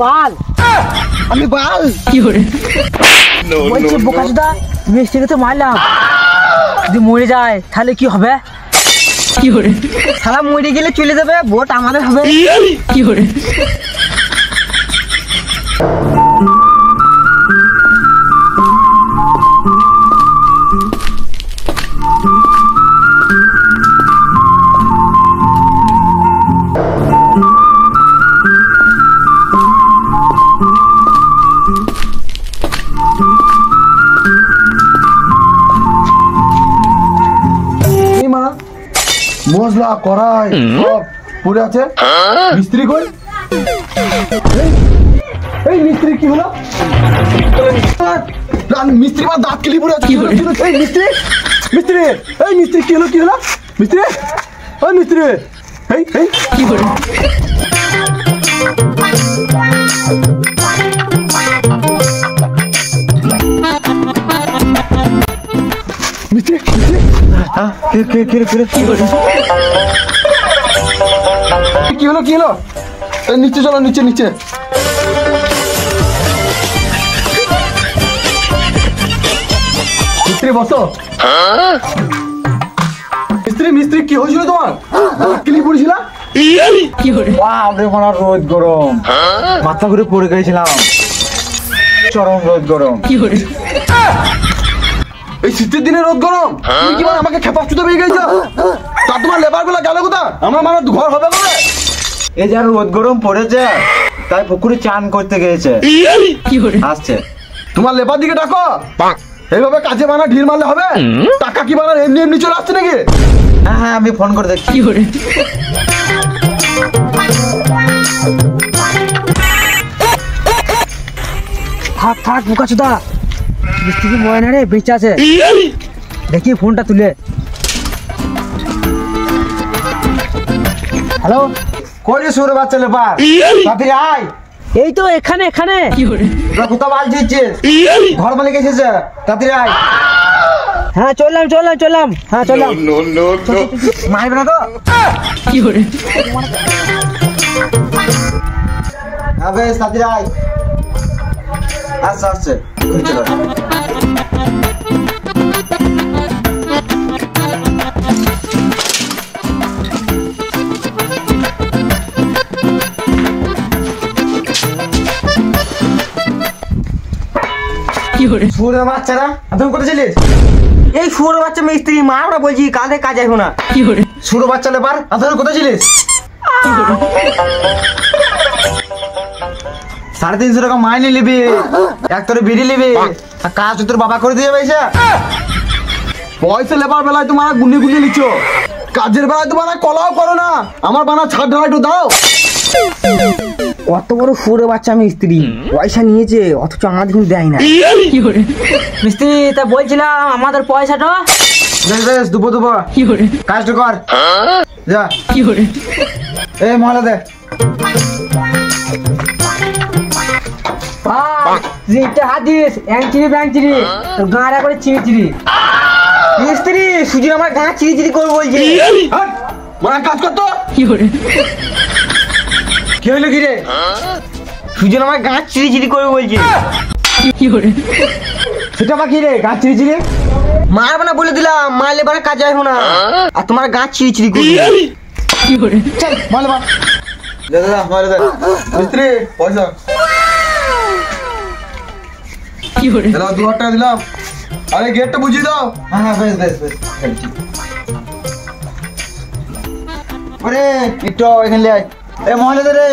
পাল আমি বাল। বলছি বোকাচোদা মিস্ত্রিকে তো মারলাম। যদি মরে যায় তাহলে কি হবে? কি করে সারা মরে গেলে চলে যাবে ভোট আমাদের হবে। এই মশলা কড়াই সব পড়ে আছে। মিস্ত্রি কই? এই, মিস্ত্রি কি হলো? মিস্ত্রি বা দাঁত কিলি পড়ে আছে। এই মিস্ত্রি মিস্ত্রি এই মিস্ত্রি কি হলো কি হলো? মিস্ত্রি ওই মিস্ত্রি এই এই। কি মিস্ত্রি হ্যাঁ কে কে কে কে কি হলো কি হলো? কি নিচে চলো নিচে নিচে। মিস্ত্রি বসো। মিস্ত্রি মিস্ত্রি কি হয়েছিল তোমার? কিলি পড়েছিল রোদ গরম। মাথা ঘুরে পড়ে গেছিলাম। চরম রোদ গরম। এই শীতের দিনে রোদ গরম। তুমি কি মানে আমাকে খেপা চুতে পেয়ে গেছো? তা তোমার লেবারগুলা গেল কোথা আমার মানে ঘর হবে কবে এই যা রোদ গরম পড়েছে তাই পুকুরে চান করতে গিয়েছে। আসছে। তোমার লেবার দিকে ডাকো। এইভাবে কাজে বানা ঢিল মারলে হবে? টাকা কি বানা এমনি এমনি চলে আসছে নাকি? হ্যাঁ হ্যাঁ আমি ফোন করে দেখছি। থাক থাক বোকাচোদা। মরে না রে বেঁচে আছে। দেখি ফোনটা তুলে। হ্যালো কই রে সুরে বাচ্চা লেবার তাড়াতাড়ি আয়। এই তো এখানে এখানে। তোরা কোথা বাল দিচ্ছিস। ঘর মালিক এসেছে। তাড়াতাড়ি আয়। হ্যাঁ চললাম চললাম চললাম। হ্যাঁ চললাম। মারবে না তো? হ্যাঁ বেশ তাড়াতাড়ি আয়। আসছে। আসছে ঘুরে বাচ্চারা তুমি কোথায় ছিলিস এই বাচ্চা মিস্ত্রি মা আমরা বলছি থেকে কাজ না। সুরে বাচ্চা লেবার আধা কোথায় ছিলিস সাড়ে তিনশো টাকা মাইনে নিবি এক তোরে বিড়ি নিবি আর কাজ তোর বাবা করে দিয়ে পয়সা পয়সা লেবার বেলায় তোমার গুনে গুনে নিচ্ছ। কাজের বেলায় তোমার কলাও করো না। আমার বানা ছাড় ঢালা একটু দাও। কত বড় শুয়োর বাচ্চা মিস্ত্রি। পয়সা নিয়েছে অথচ আমাদের কিন্তু দেয় না। মিস্ত্রি তা বলছিলাম আমাদের পয়সাটা? দুপো দুপো কাজটা কর। যা। এই মহলা দে। জিনিসটা হাত দিস অ্যাংচিরি ব্যাংচিরি গাঁড়া করে চিড়ি চিড়ি মিস্ত্রি সুজি আমার গাঁ চিড়ি চিড়ি করব বলছে কাজ করতো কি হইল কি হলো কি রে? সুজন আমার গাঁ চিড়ি চিড়ি করব বলছে। সেটা আবার কি রে? গাছ চিড়ি চিড়ি মারবো না বলে দিলাম মারলে পরে কাজ আসব না। আর তোমার গাঁ চিড়ি চিড়ি করবে। চল মহলা বা দে দে দে, মহলা দে। মিস্ত্রি পয়সা। দিলাম দু হাজার টাকা দিলাম। আরে গেটটা বুঝিয়ে দাও। হ্যাঁ হ্যাঁ বেশ বেশ বেশ। চল, ঠিক। এখানে আয় এ মহালে রে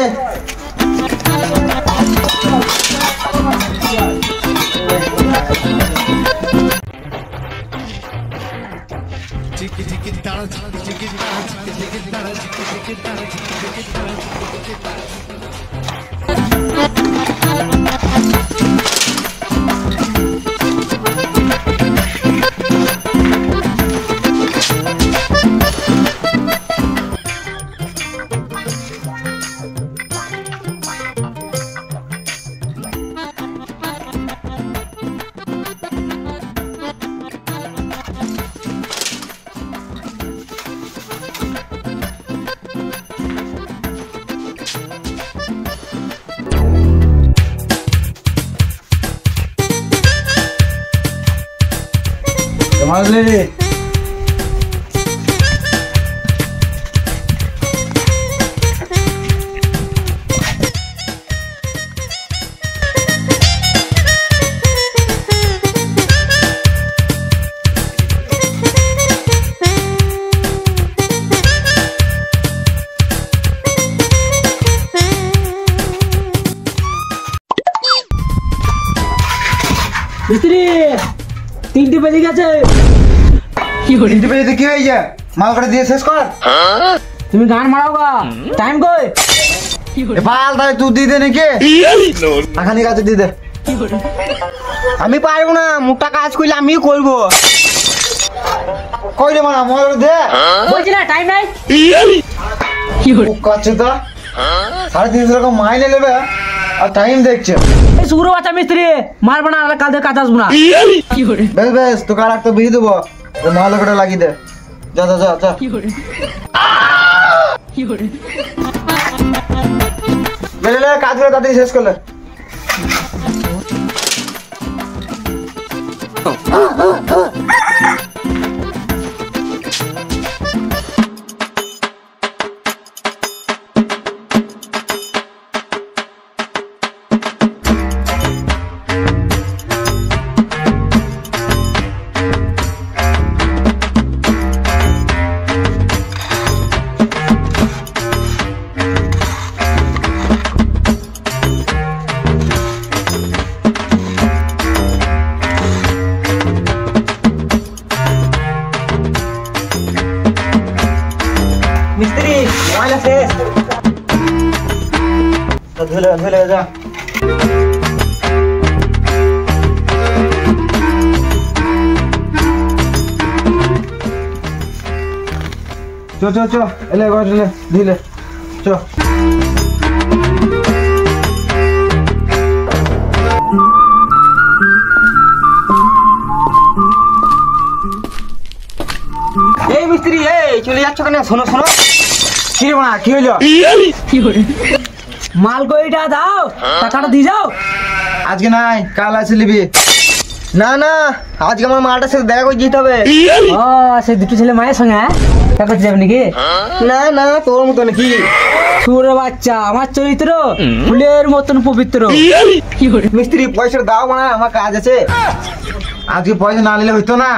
মারলে মিস্ত্রি তিনটে বেজে গেছে। তিনটে পেজে কি হয়েছে? মাল করে দিয়ে শেষ কর। তুমি গান মারাও গা। টাইম কই? পাল তাহলে তুই দিয়ে দে নাকি? আখানি কাছে দিয়ে দে। আমি পারব না মুখটা কাজ করলে আমি করব। কই রে মারা মাল করে দে। বলছি না টাইম নাই। ও কাছে তো সাড়ে তিনশো টাকা মাইনে নেবে। আর টাইম দেখছে এই শুক্র বাচ্চা মিস্ত্রি মারবো না নাহলে কাল থেকে কাজ আসব না। বেশ বেশ তোকে আর একটা বিয়ে দেবো। মাল করে লাগিয়ে দে। যা যা যা যা। কাজ করে? তাড়াতাড়ি শেষ করলে। মিস্ত্রি ধুলে ধুলে যা। চ চ চ, এলে, ঘর ধুলে চ। এই মিস্ত্রি, এই, চলে যাচ্ছ কেন? শোনো শোনো। কি মা, কি হইল? মাল কইটা দাও টাকাটা দিয়ে যাও। আজকে নাই কাল আছে লিবি না না আজকে আমার মালটার সাথে দেখা করে যেতে হবে। ও সে দুটো ছেলে মায়ের সঙ্গে হ্যাঁ? দেখা করতে যাবে নাকি? না না তোর মতো নাকি। সুরের বাচ্চা আমার চরিত্র ফুলের মতন পবিত্র। মিস্ত্রি পয়সা দাও মানে আমার কাজ আছে। আজকে পয়সা না নিলে হইতো না।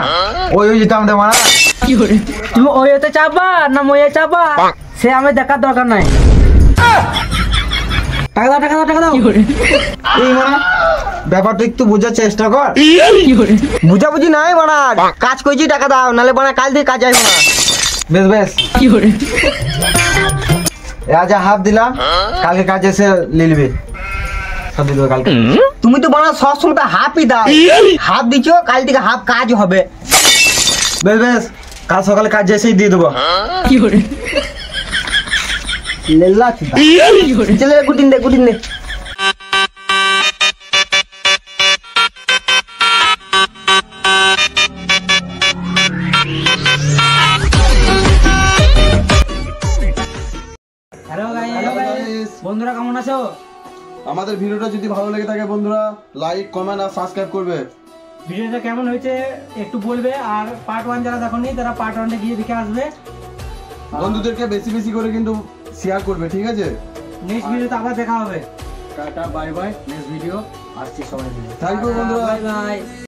ওই ওই যেতাম আমাদের মারা। তুমি ওই হতে চাপা না ময়ে চাপা সে আমি দেখার দরকার নাই। টাকা দাও টাকা দাও টাকা দাও। এই মারা ব্যাপারটা একটু বোঝার চেষ্টা কর। বুঝাবুঝি নাই বানা কাজ করছি টাকা দাও নালে বানা কাল থেকে কাজ আসব না বেশ বেশ। এ আজ হাফ দিলাম কালকে কাজ এসে দিয়ে কালকে। তুমি তো বানা সব সময় হাফই দাও। হাফ দিছো কাল থেকে হাফ কাজ হবে। বেশ বেশ। কাল সকালে কাজ এসেই দিয়ে দেবো। লেল্লা চুদা চলে গুটিন দে গুটিন দে। বন্ধুরা কেমন আছো? আমাদের ভিডিওটা যদি ভালো লেগে থাকে বন্ধুরা লাইক কমেন্ট আর সাবস্ক্রাইব করবে। ভিডিওটা কেমন হয়েছে একটু বলবে আর পার্ট ওয়ান যারা দেখোনি তারা পার্ট ওয়ানটা গিয়ে দেখে আসবে। বন্ধুদেরকে বেশি বেশি করে কিন্তু শেয়ার করবে ঠিক আছে? নেক্সট ভিডিওতে আবার দেখা হবে। Tata bye bye next video আসছি সবাই মিলে। থ্যাংক ইউ বন্ধুরা। Bye bye